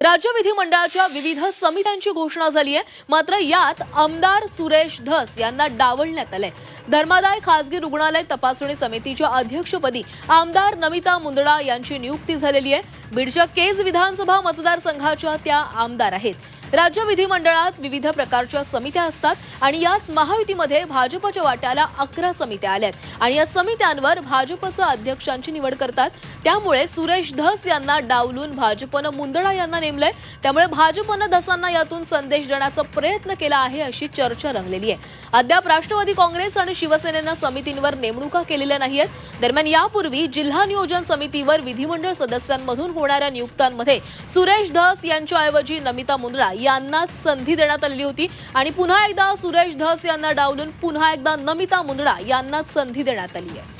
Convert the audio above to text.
राज्य विधिमंडळाच्या विविध समित्यांची घोषणा झाली आहे. मात्र यात आमदार सुरेश धस यांना डावलण्यात आलंय. धर्मादाय खासगी रुग्णालय तपासणी समितीच्या अध्यक्षपदी आमदार नमिता मुंदडा यांची नियुक्ती झालेली आहे. बीडच्या केज विधानसभा मतदारसंघाच्या त्या आमदार आहेत. राज्य विधिमंडळात विविध प्रकारच्या समित्या असतात आणि यात महायुतीमध्ये भाजपच्या वाट्याला अकरा समित्या आल्यात. आणि या समित्यांवर भाजपचं अध्यक्षांची निवड करतात. त्यामुळे सुरेश धस यांना डावलून भाजपनं मुंदडा यांना नेमलंय. त्यामुळे भाजपनं धसांना यातून संदेश देण्याचा प्रयत्न केला आहे अशी चर्चा रंगलेली आहे. अद्याप राष्ट्रवादी काँग्रेस आणि शिवसेनेनं समितींवर नेमणुका केलेल्या नाहीयेत. दरम्यान यापूर्वी जिल्हा नियोजन समितीवर विधिमंडळ सदस्यांमधून होणाऱ्या नियुक्त्यांमध्ये सुरेश धस यांच्याऐवजी नमिता मुंद्रा यांनाच संधी देण्यात आलेली होती आणि पुन्हा एकदा सुरेश धस यांना डावलून पुन्हा एकदा नमिता मुंद्रा यांनाच संधी देण्यात आली आहे.